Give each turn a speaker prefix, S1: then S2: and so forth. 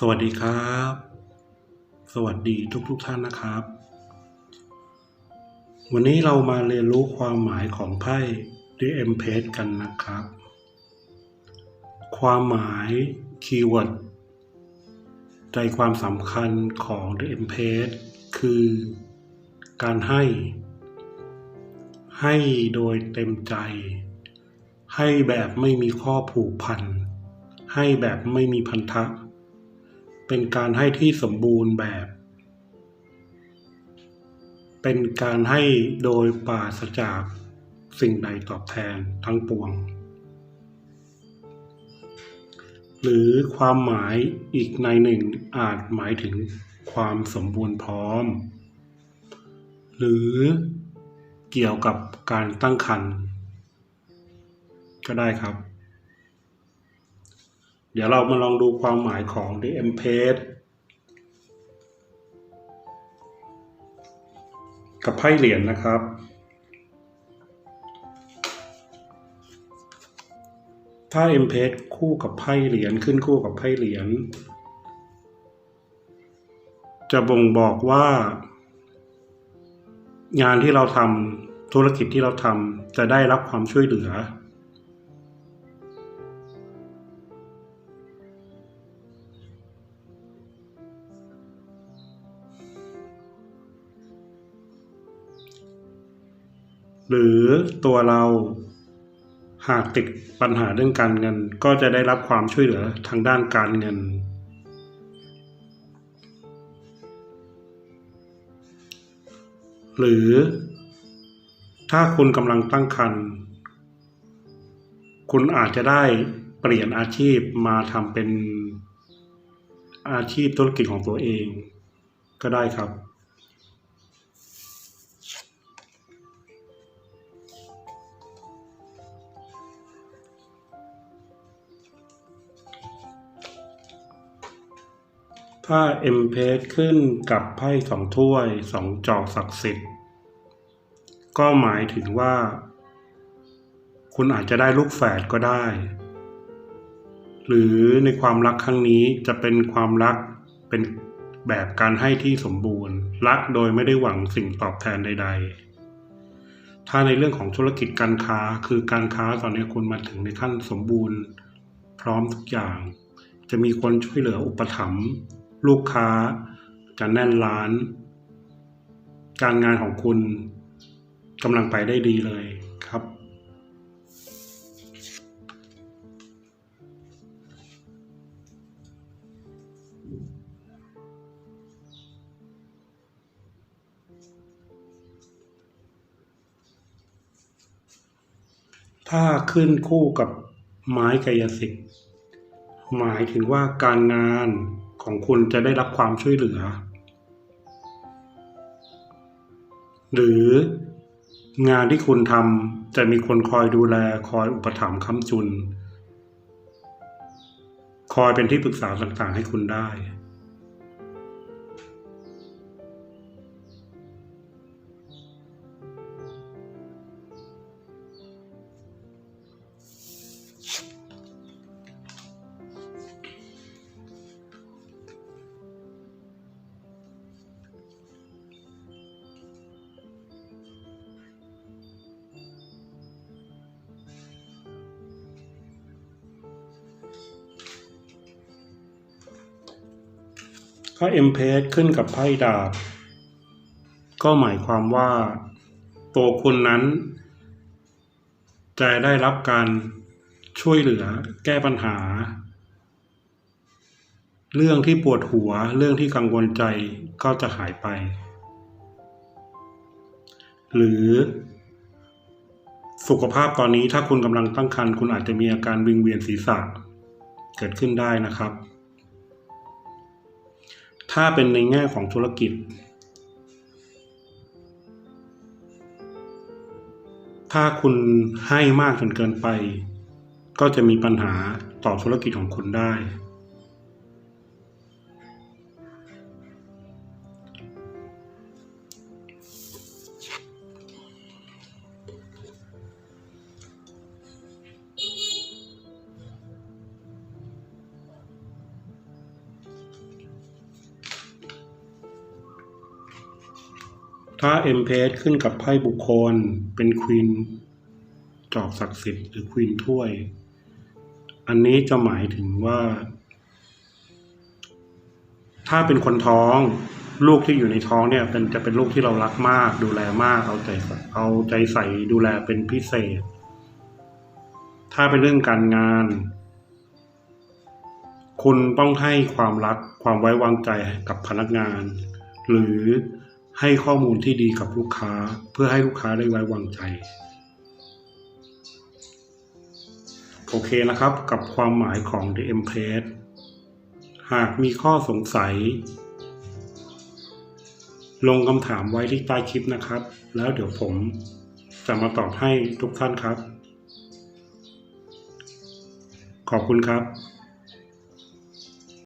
S1: สวัสดีครับ สวัสดีทุกทุกท่านนะครับ วันนี้เรามาเรียนรู้ความหมายของไพ่ The Empress กันนะครับ ความหมายคีย์เวิร์ดใจความสำคัญของ The Empress คือการให้ ให้โดยเต็มใจ ให้แบบไม่มีข้อผูกพัน ให้แบบไม่มีพันธะ เป็นการให้ที่สมบูรณ์แบบ เป็นการให้โดยปราศจากสิ่งใดตอบแทนทั้งปวง หรือความหมายอีกในหนึ่งอาจหมายถึงความสมบูรณ์พร้อม หรือเกี่ยวกับการตั้งครรภ์ก็ได้ครับ เดี๋ยวเรามาลองดูความหมายของ The Empress กับไพ่เหรียญนะครับ ถ้า Empress คู่กับไพ่เหรียญขึ้นคู่กับไพ่เหรียญจะบ่งบอกว่า งานที่เราทำธุรกิจที่เราทำจะได้รับความช่วยเหลือ หรือตัวเราหากติดปัญหาเรื่องการเงิน ก็จะได้รับความช่วยเหลือทางด้านการเงิน หรือถ้าคุณกำลังตั้งครรภ์คุณอาจจะได้เปลี่ยนอาชีพมาทำเป็นอาชีพธุรกิจของตัวเอง ก็ได้ครับ ถ้าเอ็มเพสขึ้นกับไพ่สองถ้วยสองจอกศักดิ์สิทธิ์ ก็หมายถึงว่า คุณอาจจะได้ลูกแฝดก็ได้ หรือในความรักครั้งนี้จะเป็นความรักเป็นแบบการให้ที่สมบูรณ์ รักโดยไม่ได้หวังสิ่งตอบแทนใด ๆ ถ้าในเรื่องของธุรกิจการค้าคือการค้าตอนนี้คุณมาถึงในขั้นสมบูรณ์ พร้อมทุกอย่าง จะมีคนช่วยเหลืออุปถัมภ์ ลูกค้าจะแน่นร้าน การงานของคุณกำลังไปได้ดีเลยครับ ถ้าขึ้นคู่กับไม้กายสิทธิ์หมายถึงว่าการงาน ของคุณจะได้รับความช่วยเหลือ หรืองานที่คุณทำจะมีคนคอยดูแลคอยอุปถัมภ์ค้ำจุน คอยเป็นที่ปรึกษาต่างๆให้คุณได้ ถ้าเอ็มเพสขึ้นกับไพ่ดาบ ก็หมายความว่า ตัวคุณนั้น จะได้รับการช่วยเหลือแก้ปัญหา เรื่องที่ปวดหัวเรื่องที่กังวลใจก็จะหายไป หรือสุขภาพตอนนี้ถ้าคุณกำลังตั้งครรภ์คุณอาจจะมีอาการวิงเวียนศีรษะ เกิดขึ้นได้นะครับ ถ้าเป็นในแง่ของธุรกิจ ถ้าคุณให้มากจนเกินไป ก็จะมีปัญหาต่อธุรกิจของคุณได้ ถ้าเอ็มเพสขึ้นกับไพ่บุคคล เป็นควีนจอกศักดิ์สิทธิ์หรือควีนถ้วย อันนี้จะหมายถึงว่า ถ้าเป็นคนท้อง ลูกที่อยู่ในท้องเนี่ยเป็นจะเป็นลูกที่เรารักมาก ดูแลมาก เอาใจเอาใจใส่ดูแลเป็นพิเศษ ถ้าเป็นเรื่องการงาน คุณต้องให้ความรักความไว้วางใจกับพนักงาน หรือ ให้ข้อมูลที่ดีกับลูกค้าเพื่อให้ลูกค้าได้ไว้วางใจโอเคนะครับกับความหมายของ The Empress หากมีข้อสงสัย ลงคำถามไว้ที่ใต้คลิปนะครับ แล้วเดี๋ยวผมจะมาตอบให้ทุกท่านครับ ขอบคุณครับ